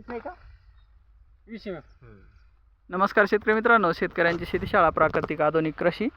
तीस नाही का? वीस एम नमस्कार शेतकरी मित्रांनो शेतकऱ्यांची शेतीशाळा प्राकृतिक आधुनिक कृषी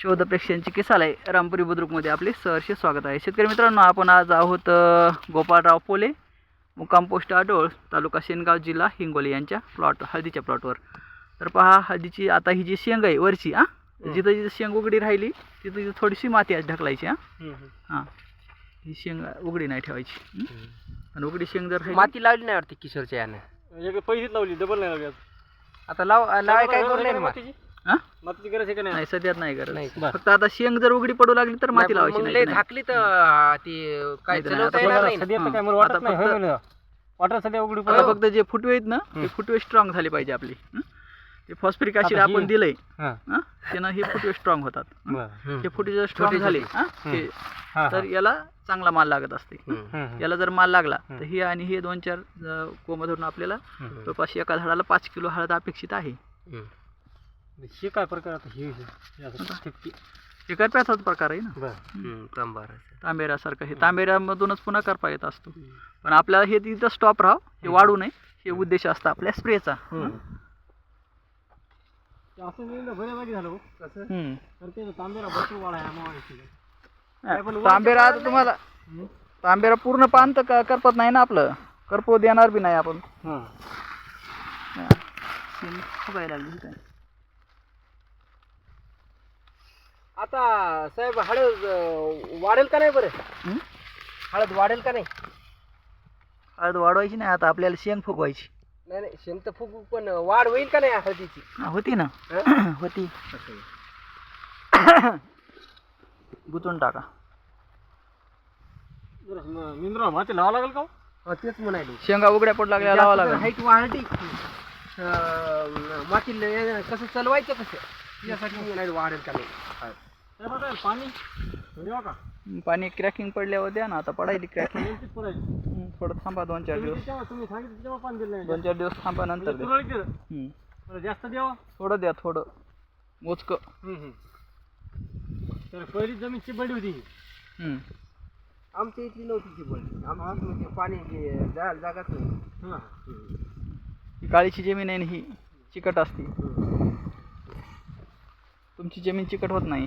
शोध प्रेक्षांची किसालय रामपुरी बुद्रुकमध्ये आपले सहर्ष स्वागत आहे. शेतकरी मित्रांनो आपण आज आहोत गोपाळराव पोले मुक्काम पोस्ट आडोळ तालुका शेनगाव जिल्हा हिंगोली यांच्या प्लॉट हळदीच्या प्लॉटवर तर पहा हळदीची आता ही जी शेंग आहे वरची हां? जिथं जिथं शेंग उघडी राहिली तिथं तिथं थोडीशी माती आज ढकलायची हां? हां. ही शेंग उघडी नाही ठेवायची. हं? आणि उघडी शेंग जर माती लावली नाही वाटते किशोरच्या यानं एक पहिलीच लावली डबल नाही लावली आज. आता लाव लावाय काय गरज करू आहे नाही का मग मातीची? हां मातीची गरज आहे का नाही नाही सध्यात नाही गरज. बरं. फक्त आता शेंग जर उघडी पडू लागली तर माती लावायची मग नाही लय नाही. झाकली तर ती काय नाही तर नाही. चलवता आता येणार बघा नाही ना. सध्या तर. काय मला वाटत आता नाही फक्त- होय म्हणलं. वाटर सध्या उघडी आता पडली. फक्त जे फुटवे आहेत ना ते फुटवे स्ट्रॉंग झाले पाहिजे आपली हं? ते फॉस्फरिक ऍसिड आपण दिलंय हां. हं? त्यानं हे फुटवे स्ट्रॉंग होतात हं? हम्म. फुटवे जर स्ट्रॉंग छोटे झाले. हं? ते हां, तर याला चांगला माल लागत असते हम्म. याला जर माल लागला. तर हे आणि हे दोन चार अं, कोंब धरून आपल्याला. जवळपास एका झाडाला पाच किलो हळद अपेक्षित आहे. हे काय प्रकार आता हे हे असं ठिपकी. हे करप्याचाच प्रकार आहे ना बरं. हम्म. तांबेऱ्यासारखं हे तांबेऱ्यामधूनच पुन्हा करपा येत असतो पण आपल्याला हे तिथं स्टॉप राहावं हे वाढू नये हे उद्देश असतं आपल्या स्प्रेचा हं. असं झालं हो. हं. तर ते तांबेरा भरपूर वाढ आहे आम्हाला तांबेरा आता तुम्हाला तांबेरा पूर्ण पान तर क- करपत नाही ना आपलं. करपू देणार बी नाही आपण. हां. आता साहेब हळद अं, वाढेल का नाही बरं? हळद वाढेल का नाही? हळद वाढवायची नाही आता आपल्याला शेंग फुगवायची. नाही नाही शेंग तर फुगू पण वाढ होईल का नाही हळदीची हा, होती ना? होती. गुतून टाका. जरा म- मिनरल माती लावा लागेल का हो? हो, तेच म्हणायलो. शेंगा उघड्या पडू लागल्या लावा लागेल. हाईट वाढली. अं, माती ल- कसं चलवायचं कसं? यासाठी म्हणायला वाढेल का नाही. हे बघा, पाणी. देवा का पाणी क्रॅकिंग पडल्यावर द्या ना आता पडायली क्रॅकिंग. थोडं थांबा दोन चार दिवस. तेव्हा तुम्ही सांगितलं तेव्हा पाणी दिलं नाही. दोन चार दिवस थांबा नंतर म्हणजे द्या. हं. बरं, जास्त द्यावा? थोडं द्या थोडं. मोजकं. तर पहिली जमीन चिबडी होती. ही. आमच्या इथली नव्हती ती पण आमची म्हणजे पाणी जे जा- जागाच नाही. हां. ही काळीची जमीन आहे ना ही चिकट असते. तुमची जमीन चिकट होत नाही.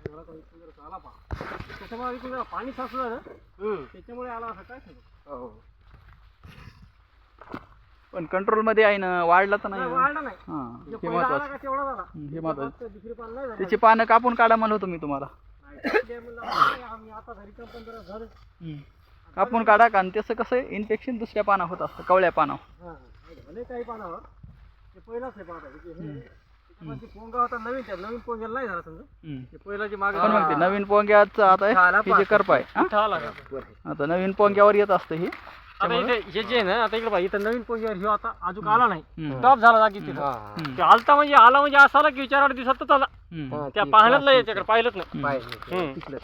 आला. त्याच्यामुळे पाणी साचलं ना. त्याच्यामुळे आला असं काय हो पण कंट्रोलमध्ये आहे ना वाढला तर नाही. वाढला नाही हां जे हे पहिला आला महत्वाचं का तेवढा झाला हं, हे महत्वाचं फक्त दुसरी पान नाही झाली. त्याची पानं कापून काढा म्हणलं होतं मी तुम्हाला आम्ही आता घरी जरा झालं. कापून काढा का आणि त्याचं कसं इन्फेक्शन दुसऱ्या पाना होत असतं कवळ्या पानावर. भले काही पानावर ते पहिलाच पाहता त्याच्यामध्ये पोंगा होता नवीन त्या नवीन पोंग्याला नाही झाला समजा हं. ते पहिला जे मागे पण मग ते नवीन पोंग्याचं आता हे जे करप आहे हा? इथं आला का? आता नवीन पोंग्यावर येत असतं हे आता इथे हे जे आहे ना आता इकडे पहा, इथं नवीन पोंग्यावर ह्यो आता अजून आला नाही हं. स्टॉप झाला जागी तिथं हा हं. ते आलता म्हणजे आला म्हणजे असा आला की विचार आठ दिवसातच आला हं. हा, त्या पाहण्यात नाही याच्याकडे पाहिलंच नाही हं. पाहिजे. हम्म.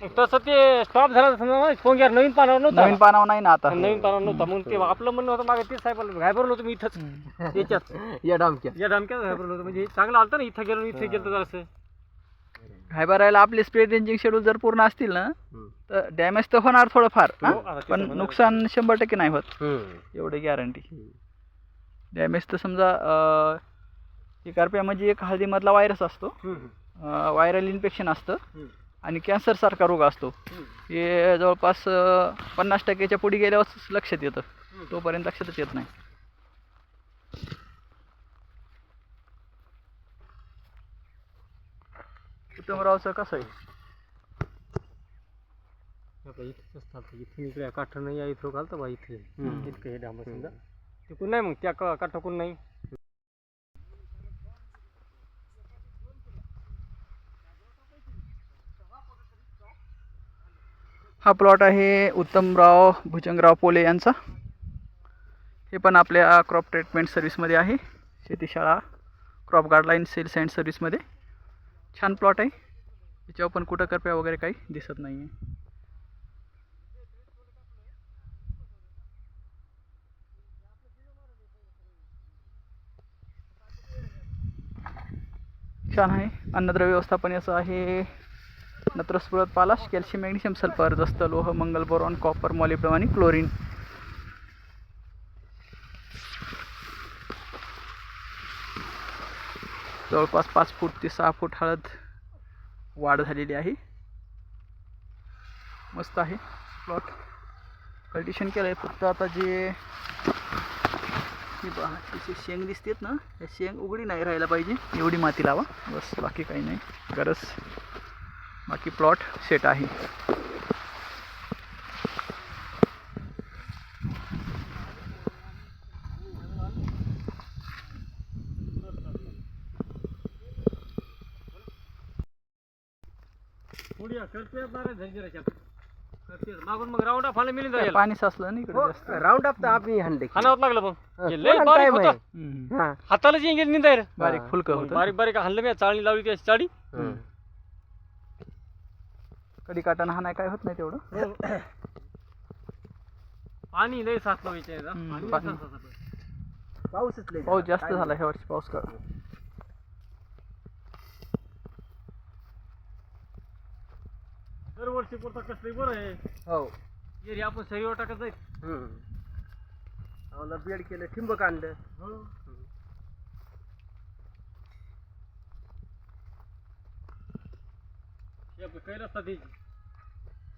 तसं ते स्टॉप झाला समजा पोंग्यावर नवीन पानावर नव्हता. नवीन पानावर नाही ना आता. आला. नवीन पानावर नव्हता. मग ते आपलं म्हणणं होतं मागे तेच साहेबाला घाबरलो होतो मी इथंच. याच्यात. या डामक्या या धमक्यात घाबरलो होतो. म्हणजे चांगलं आलतं ना इथं गेलो इथे गेलो जरासं. हायबरायला आपले स्प्रे रेंजिंग शेड्यूल जर पूर्ण असतील ना. तर डॅमेज तर होणार थोडंफार. हा? तर पण. नुकसान शंभर टक्के नाही होत. एवढी गॅरंटी डॅमेज तर समजा हे कार्प्या म्हणजे एक हळदीमधला व्हायरस असतो. व्हायरल इन्फेक्शन असतं. आणि कॅन्सरसारखा रोग असतो. हे जवळपास पन्नास टक्क्याच्या पुढे गेल्यावर लक्षात येतं. तोपर्यंत लक्षातच येत नाही. उत्तमरावचं कसं आहे? आता इथेच असतात इथून इकडे काठ नाही या इथं घालतं बा इथे. इतकं हे डांबर समजा तिकून नाही मग त्या क- काठाकून नाही? हा प्लॉट आहे उत्तमराव भुजंगराव पोले यांचा. हे पण आपल्या क्रॉप ट्रीटमेंट सर्व्हिसमध्ये आहे. शेतीशाळा क्रॉप गार्डलाईन सेल्स अँड सर्व्हिसमध्ये छान प्लॉट आहे. याच्यावर पण कुठं करप्या वगैरे काही दिसत नाही आहे छान आहे. अन्नद्रव्य व्यवस्थापन याचं आहे. नत्रस्फुरत पालाश कॅल्शियम मॅग्नेशियम सल्फर जस्त लोह मंगल बोरॉन कॉपर मॉलिब्डम आणि क्लोरीन. जवळपास पाच फूट ते सहा फूट हळद वाढ झालेली आहे. मस्त आहे. प्लॉट कल्टिशन केलं आहे फक्त आता जे ही तिचे शेंग दिसतेत ना त्या शेंग उघडी नाही राहायला पाहिजे. एवढी माती लावा. बस बाकी काही नाही. गरज. बाकी प्लॉट सेट आहे. राऊंड पाणी साचलं अप तर हाणले लागलं हा, हे लय बारीक होतं. हा. हाताला जी रे बारीक. फुलकं होतं. बारीक बारीक हल्लं मी चाळणी लावली ती अशी चाळी कधी काटाना हा नाही काय होत नाही तेवढं. पाणी लय साचलं हम्म, पाणी. साचलं. पाऊसच लय पाऊस जास्त काय झाला ह्या वर्षी पाऊस का? दरवर्षी पुरता कसलं बरं आहे. हो. एरी आपण सरीवर टाकत जाईल हम्म. आम्हाला बेड केलं ठिंबक आणलं. हे आपलं कैलास ती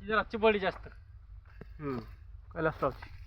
जरा चिबळी जास्त. हम्म. कैलासरावची